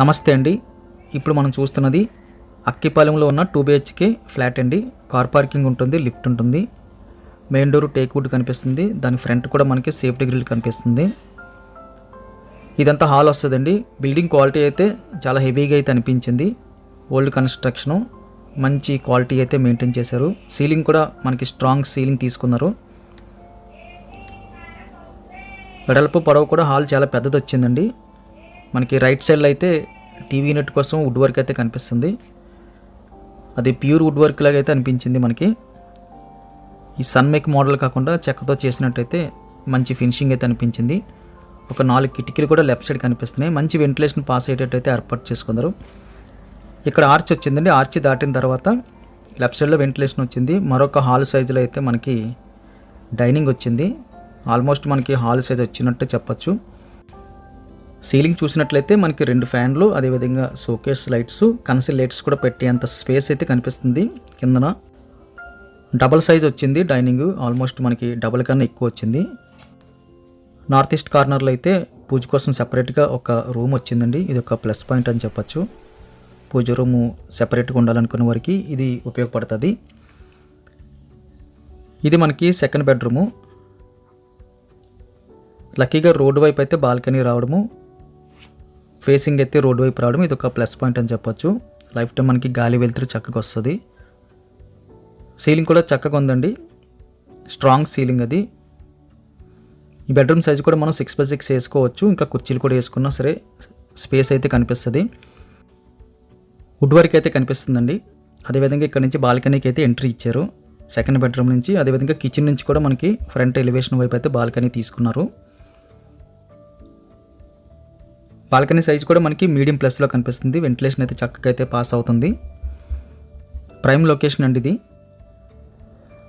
నమస్తే అండి. ఇప్పుడు మనం చూస్తున్నది అక్కిపాలెంలో ఉన్న టూ బిహెచ్కే ఫ్లాట్ అండి. కార్ పార్కింగ్ ఉంటుంది లిఫ్ట్ ఉంటుంది. మెయిన్ డోర్ టేక్వుడ్ కనిపిస్తుంది. దాని ఫ్రంట్ కూడా మనకి సేఫ్టీ గ్రిల్ కనిపిస్తుంది. ఇదంతా హాల్ వస్తుందండి. బిల్డింగ్ క్వాలిటీ అయితే చాలా హెవీగా అయితే అనిపించింది. ఓల్డ్ కన్స్ట్రక్షను మంచి క్వాలిటీ అయితే మెయింటైన్ చేశారు. సీలింగ్ కూడా మనకి స్ట్రాంగ్ సీలింగ్ తీసుకున్నారు. వెడల్పు పొడవు కూడా హాల్ చాలా పెద్దది వచ్చిందండి మనకి రైట్ సైడ్లో అయితే టీవీ యూనిట్ కోసం వుడ్ వర్క్ అయితే కనిపిస్తుంది. అది ప్యూర్ వుడ్ వర్క్ లాగా అయితే అనిపించింది మనకి. ఈ సన్మేక్ మోడల్ కాకుండా చెక్కతో చేసినట్టయితే మంచి ఫినిషింగ్ అయితే అనిపించింది. ఒక నాలుగు కిటికీలు కూడా లెఫ్ట్ సైడ్ కనిపిస్తున్నాయి. మంచి వెంటిలేషన్ పాస్ అయ్యేటట్టయితే ఏర్పాటు చేసుకున్నారు ఇక్కడ ఆర్చ్ వచ్చిందండి. ఆర్చ్ దాటిన తర్వాత లెఫ్ట్ సైడ్లో వెంటిలేషన్ వచ్చింది. మరొక హాల్ సైజులో అయితే మనకి డైనింగ్ వచ్చింది. ఆల్మోస్ట్ మనకి హాల్ సైజ్ వచ్చినట్టు చెప్పచ్చు. సీలింగ్ చూసినట్లయితే మనకి రెండు ఫ్యాన్లు అదేవిధంగా షోకేస్ లైట్స్ కన్సిల్ లైట్స్ కూడా పెట్టేంత స్పేస్ అయితే కనిపిస్తుంది. కిందన డబల్ సైజ్ వచ్చింది డైనింగ్ ఆల్మోస్ట్ మనకి డబల్ కన్నా ఎక్కువ వచ్చింది. నార్త్ ఈస్ట్ కార్నర్లో అయితే పూజ కోసం సెపరేట్గా ఒక రూమ్ వచ్చిందండి. ఇది ఒక ప్లస్ పాయింట్ అని చెప్పచ్చు. పూజ రూము సెపరేట్గా ఉండాలనుకున్న వారికి ఇది ఉపయోగపడుతుంది. ఇది మనకి సెకండ్ బెడ్రూము. లక్కీగా రోడ్డు వైపు అయితే బాల్కనీ రావడము ఫేసింగ్ అయితే రోడ్ వైపు రావడం ఇది ఒక ప్లస్ పాయింట్ అని చెప్పొచ్చు. లైఫ్ టైం మనకి గాలి వెళ్తురు చక్కగా వస్తుంది. సీలింగ్ కూడా చక్కగా ఉందండి. స్ట్రాంగ్ సీలింగ్ అది. ఈ బెడ్రూమ్ సైజ్ కూడా మనం సిక్స్ బై సిక్స్ వేసుకోవచ్చు. ఇంకా కుర్చీలు కూడా వేసుకున్నా సరే స్పేస్ అయితే కనిపిస్తుంది. వుడ్ వర్క్ అయితే కనిపిస్తుందండి. అదేవిధంగా ఇక్కడ నుంచి బాల్కనీకి అయితే ఎంట్రీ ఇచ్చారు. సెకండ్ బెడ్రూమ్ నుంచి అదేవిధంగా కిచెన్ నుంచి కూడా మనకి ఫ్రంట్ ఎలివేషన్ వైపు అయితే బాల్కనీ తీసుకున్నారు. బాల్కనీ సైజ్ కూడా మనకి మీడియం ప్లస్లో కనిపిస్తుంది. వెంటిలేషన్ అయితే చక్కగా అయితే పాస్ అవుతుంది. ప్రైమ్ లొకేషన్ అండి ఇది.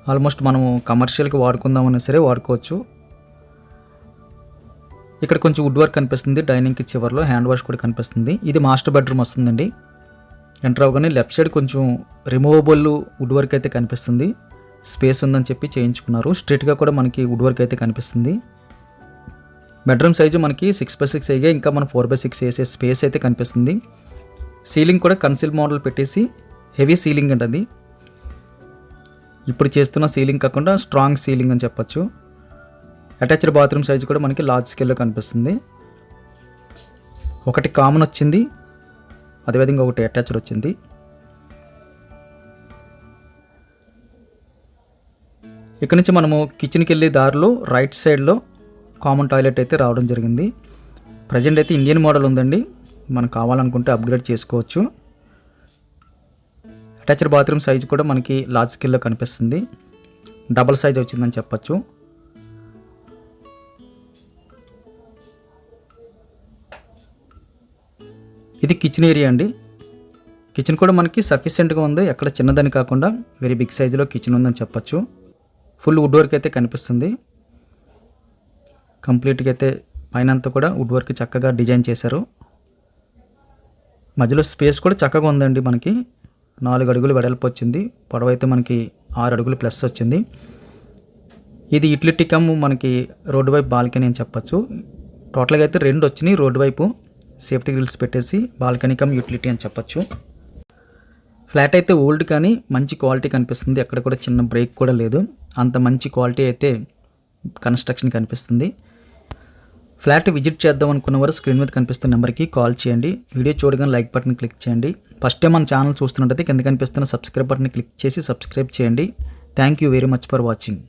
ఆల్మోస్ట్ మనము కమర్షియల్కి వాడుకుందామన్నా సరే వాడుకోవచ్చు. ఇక్కడ కొంచెం వుడ్ వర్క్ కనిపిస్తుంది. డైనింగ్కి చివరిలో హ్యాండ్ వాష్ కూడా కనిపిస్తుంది. ఇది మాస్టర్ బెడ్రూమ్ వస్తుందండి. ఎంటర్ అవ్వగానే లెఫ్ట్ సైడ్ కొంచెం రిమూవబుల్ వుడ్ వర్క్ అయితే కనిపిస్తుంది. స్పేస్ ఉందని చెప్పి చేయించుకున్నారు. స్ట్రైట్గా కూడా మనకి వుడ్ వర్క్ అయితే కనిపిస్తుంది. బెడ్రూమ్ సైజు మనకి సిక్స్ బై సిక్స్ అయ్యే ఇంకా మనం ఫోర్ బై సిక్స్ వేసే స్పేస్ అయితే కనిపిస్తుంది. సీలింగ్ కూడా కన్సిల్ మోడల్ పెట్టేసి హెవీ సీలింగ్ అండి అది ఇప్పుడు చేస్తున్న సీలింగ్ కాకుండా స్ట్రాంగ్ సీలింగ్ అని చెప్పొచ్చు. అటాచ్డ్ బాత్రూమ్ సైజు కూడా మనకి లార్జ్ స్కేల్లో కనిపిస్తుంది. ఒకటి కామన్ వచ్చింది అదేవిధంగా ఒకటి అటాచ్డ్ వచ్చింది. ఇక్కడ నుంచి మనము కిచెన్కి వెళ్ళే దారిలో రైట్ సైడ్లో కామన్ టాయిలెట్ అయితే రావడం జరిగింది. ప్రజెంట్ అయితే ఇండియన్ మోడల్ ఉందండి. మనకు కావాలనుకుంటే అప్గ్రేడ్ చేసుకోవచ్చు. అటాచ్డ్ బాత్రూమ్ సైజ్ కూడా మనకి లార్జ్ స్కేల్లో కనిపిస్తుంది. డబల్ సైజ్ వచ్చిందని చెప్పచ్చు. ఇది కిచెన్ ఏరియా అండి. కిచెన్ కూడా మనకి సఫిషియెంట్గా ఉంది. ఎక్కడ చిన్నదని కాకుండా వెరీ బిగ్ సైజులో కిచెన్ ఉందని చెప్పచ్చు. ఫుల్ వుడ్ వర్క్ అయితే కనిపిస్తుంది. కంప్లీట్గా అయితే పైన అంతా కూడా వుడ్ వర్క్ చక్కగా డిజైన్ చేశారు. మధ్యలో స్పేస్ కూడా చక్కగా ఉందండి మనకి. నాలుగు అడుగులు వెడల్పు వచ్చింది. పొడవు అయితే మనకి ఆరు అడుగులు ప్లస్ వచ్చింది. ఇది యూటిలిటీ కమ్ మనకి రోడ్డు వైపు బాల్కనీ అని చెప్పచ్చు. టోటల్గా అయితే రెండు వచ్చినాయి రోడ్డు వైపు. సేఫ్టీ గ్రిల్స్ పెట్టేసి బాల్కనీ కమ్ యూటిలిటీ అని చెప్పచ్చు. ఫ్లాట్ అయితే ఓల్డ్ కానీ మంచి క్వాలిటీ కనిపిస్తుంది. ఎక్కడ కూడా చిన్న బ్రేక్ కూడా లేదు. అంత మంచి క్వాలిటీ అయితే కన్స్ట్రక్షన్ కనిపిస్తుంది. ఫ్లాట్ విజిట్ చేద్దాం అనుకున్నవారు స్క్రీన్ మీద కనిపిస్తున్న నెంబర్కి కాల్ చేయండి. వీడియో చూడగానే లైక్ బటన్ క్లిక్ చేయండి. ఫస్ట్ టైం మన ఛానల్ చూస్తున్నట్టయితే కింద కనిపిస్తున్న సబ్స్క్రైబ్ బటన్ క్లిక్ చేసి సబ్స్క్రైబ్ చేయండి. Thank you very much for watching.